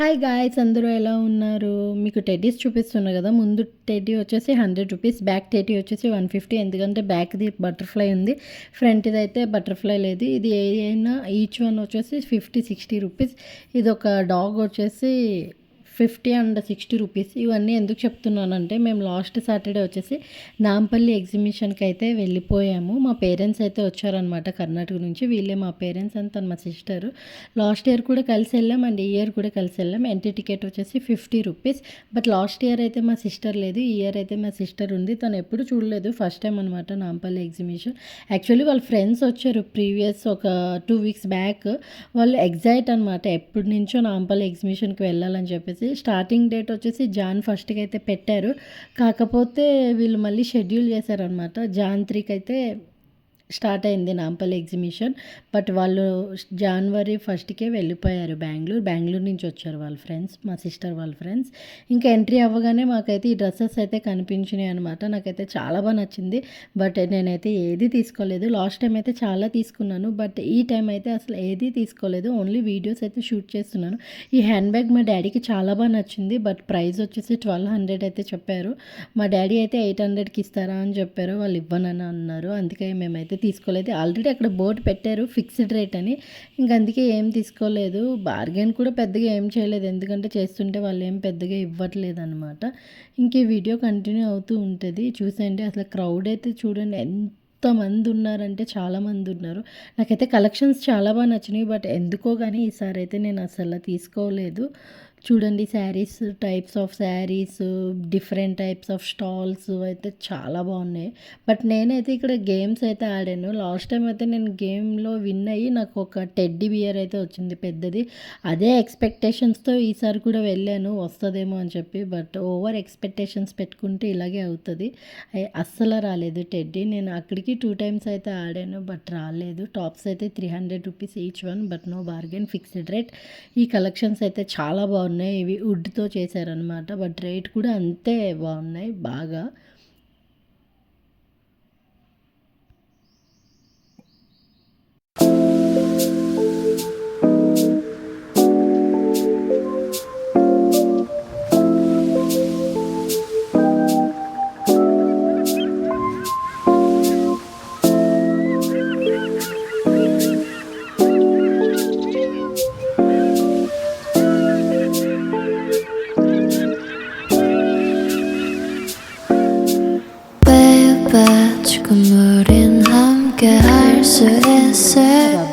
Hi guys అందరూ ఎలా ఉన్నారు? మీకు టెడ్డీస్ చూపిస్తున్నా కదా ముందు టెడ్డీ వచ్చేసి హండ్రెడ్ రూపీస్ బ్యాక్ టెడ్డీ వచ్చేసి వన్ ఫిఫ్టీ ఎందుకంటే బ్యాక్ది బటర్ఫ్లై ఉంది. ఫ్రంట్ది అయితే బటర్ఫ్లై లేదు. ఇది ఏదైనా ఈచ్ వన్ వచ్చేసి ఫిఫ్టీ సిక్స్టీ రూపీస్ ఇది ఒక డాగ్ వచ్చేసి ఫిఫ్టీ అండ్ సిక్స్టీ రూపీస్. ఇవన్నీ ఎందుకు చెప్తున్నానంటే మేము లాస్ట్ సాటర్డే వచ్చేసి నాంపల్లి ఎగ్జిబిషన్కి అయితే వెళ్ళిపోయాము. మా పేరెంట్స్ అయితే వచ్చారనమాట కర్ణాటక నుంచి. వీళ్ళే మా పేరెంట్స్ అండ్ తను మా సిస్టర్. లాస్ట్ ఇయర్ కూడా కలిసి వెళ్ళాం అండ్ ఈ ఇయర్ కూడా కలిసి వెళ్ళాం. ఎంట్రీ టికెట్ వచ్చేసి fifty rupees. But last year అయితే మా సిస్టర్ లేదు. ఈ ఇయర్ అయితే మా సిస్టర్ ఉంది. తను ఎప్పుడు చూడలేదు. ఫస్ట్ టైం అనమాట నాంపల్లి ఎగ్జిబిషన్. యాక్చువల్లీ వాళ్ళ ఫ్రెండ్స్ వచ్చారు ప్రీవియస్ ఒక టూ వీక్స్ బ్యాక్. వాళ్ళు ఎగ్జైట్ అనమాట ఎప్పటి నుంచో నాంపల్లి ఎగ్జిబిషన్కి వెళ్ళాలని చెప్పేసి. స్టార్టింగ్ డేట్ వచ్చేసి జాన్ ఫస్ట్కి అయితే పెట్టారు. కాకపోతే వీళ్ళు మళ్ళీ షెడ్యూల్ చేశారనమాట జాన్ త్రీకి అయితే స్టార్ట్ అయింది నాంపల్లి ఎగ్జిబిషన్. బట్ వాళ్ళు జనవరి ఫస్ట్కే వెళ్ళిపోయారు బెంగళూరు. బెంగళూరు నుంచి వచ్చారు వాళ్ళ ఫ్రెండ్స్ మా సిస్టర్ వాళ్ళ ఫ్రెండ్స్. ఇంకా ఎంట్రీ అవ్వగానే మాకైతే ఈ డ్రెస్సెస్ అయితే కనిపించినాయి అనమాట నాకైతే చాలా బాగా నచ్చింది. బట్ నేనైతే ఏది తీసుకోలేదు. లాస్ట్ టైం అయితే చాలా తీసుకున్నాను. బట్ ఈ టైం అయితే అసలు ఏది తీసుకోలేదు. ఓన్లీ వీడియోస్ అయితే షూట్ చేస్తున్నాను. ఈ హ్యాండ్ బ్యాగ్ మా డాడీకి చాలా బాగా నచ్చింది. బట్ ప్రైస్ వచ్చేసి ట్వెల్వ్ హండ్రెడ్ అయితే చెప్పారు. మా డాడీ అయితే ఎయిట్ హండ్రెడ్కి ఇస్తారా అని చెప్పారు. వాళ్ళు ఇవ్వనని అన్నారు. అందుకే మేమైతే తీసుకోలేదు. ఆల్రెడీ అక్కడ బోర్డు పెట్టారు ఫిక్స్డ్ రేట్ అని. ఇంక అందుకే ఏం తీసుకోలేదు. బార్గెన్ కూడా పెద్దగా ఏం చేయలేదు. ఎందుకంటే చేస్తుంటే వాళ్ళు ఏం పెద్దగా ఇవ్వట్లేదు అనమాట ఇంక వీడియో కంటిన్యూ అవుతూ ఉంటుంది. చూసండి అసలు క్రౌడ్ అయితే చూడండి. ఎంత మంది ఉన్నారంటే చాలామంది ఉన్నారు. నాకైతే కలెక్షన్స్ చాలా బాగా నచ్చినాయి. బట్ ఎందుకో కానీ ఈసారి అయితే నేను అసలు తీసుకోలేదు. చూడండి saris types of saris different types of stalls అయితే చాలా బాగున్నాయి. బట్ నేనైతే ఇక్కడ గేమ్స్ అయితే ఆడాను. లాస్ట్ టైం అయితే నేను గేమ్లో విన్ అయ్యి నాకు ఒక టెడ్డీ బియర్ అయితే వచ్చింది పెద్దది. అదే ఎక్స్పెక్టేషన్స్తో ఈసారి కూడా వెళ్ళాను. వస్తుందేమో అని చెప్పి బట్ ఓవర్ ఎక్స్పెక్టేషన్స్ పెట్టుకుంటే ఇలాగే అవుతుంది. అస్సలు రాలేదు టెడ్డీ నేను అక్కడికి టూ టైమ్స్ అయితే ఆడాను బట్ రాలేదు. టాప్స్ అయితే three hundred rupees each one but no bargain fixed rate ఈ కలెక్షన్స్ అయితే చాలా బాగున్నాయి. బాగున్నాయి. ఇవి వుడ్తో చేశారనమాట బట్ రేట్ కూడా అంతే బాగున్నాయి. బాగా 지금 우린 함께 할수 దాని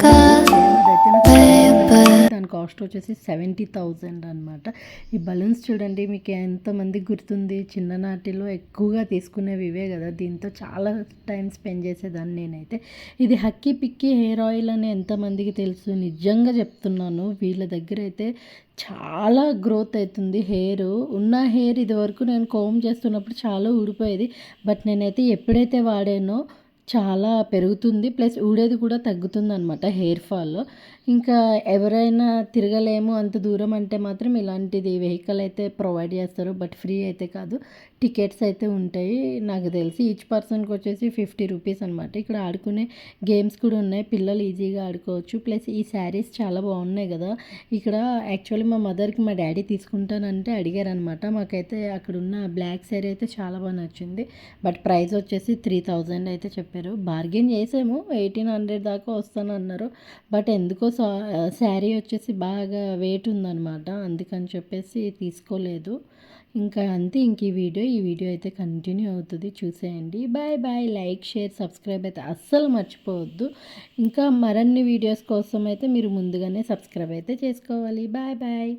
కాస్ట్ వచ్చేసి సెవెంటీ థౌజండ్ అనమాట ఈ బలూన్స్ చూడండి మీకు ఎంతమంది గుర్తుంది? చిన్ననాటిలో ఎక్కువగా తీసుకునేవి ఇవే కదా. దీంతో చాలా టైం స్పెండ్ చేసేదాన్ని నేనైతే. ఇది హక్కీ పిక్కీ హెయిర్ ఆయిల్ అని ఎంతమందికి తెలుసు? నిజంగా చెప్తున్నాను వీళ్ళ దగ్గర అయితే చాలా గ్రోత్ అవుతుంది హెయిర్. ఉన్న హెయిర్ ఇది వరకు నేను కోమ్ చేస్తున్నప్పుడు చాలా ఊడిపోయేది. బట్ నేనైతే ఎప్పుడైతే వాడానో చాలా పెరుగుతుంది. ప్లస్ ఊడేది కూడా తగ్గుతుంది అనమాట హెయిర్ ఫాల్. ఇంకా ఎవరైనా తిరగలేము అంత దూరం అంటే మాత్రం ఇలాంటిది వెహికల్ అయితే ప్రొవైడ్ చేస్తారు. బట్ ఫ్రీ అయితే కాదు. టికెట్స్ అయితే ఉంటాయి. నాకు తెలిసి ఈచ్ పర్సన్కి వచ్చేసి ఫిఫ్టీ రూపీస్ అనమాట ఇక్కడ ఆడుకునే గేమ్స్ కూడా ఉన్నాయి. పిల్లలు ఈజీగా ఆడుకోవచ్చు. ప్లస్ ఈ శారీస్ చాలా బాగున్నాయి కదా. ఇక్కడ యాక్చువల్లీ మా మదర్కి మా డాడీ తీసుకుంటానంటే అడిగారనమాట మాకైతే అక్కడ ఉన్న బ్లాక్ శారీ అయితే చాలా బాగా నచ్చింది. బట్ ప్రైస్ వచ్చేసి త్రీ థౌజండ్ అయితే చెప్పారు. బార్గెన్ చేసాము. ఎయిటీన్ హండ్రెడ్ దాకా వస్తాను అన్నారు బట్ ఎందుకో శారీ వచ్చేసి బాగా వెయిట్ ఉందన్నమాట. అందుకని చెప్పేసి తీసుకోలేదు. ఇంకా అంతే ఇంక ఈ వీడియో. ఈ వీడియో అయితే కంటిన్యూ అవుతుంది. చూసేయండి. Bye bye like share subscribe అయితే అస్సలు మర్చిపోవద్దు. ఇంకా మరిన్ని వీడియోస్ కోసం అయితే మీరు ముందుగానే సబ్స్క్రైబ్ అయితే చేసుకోవాలి. Bye bye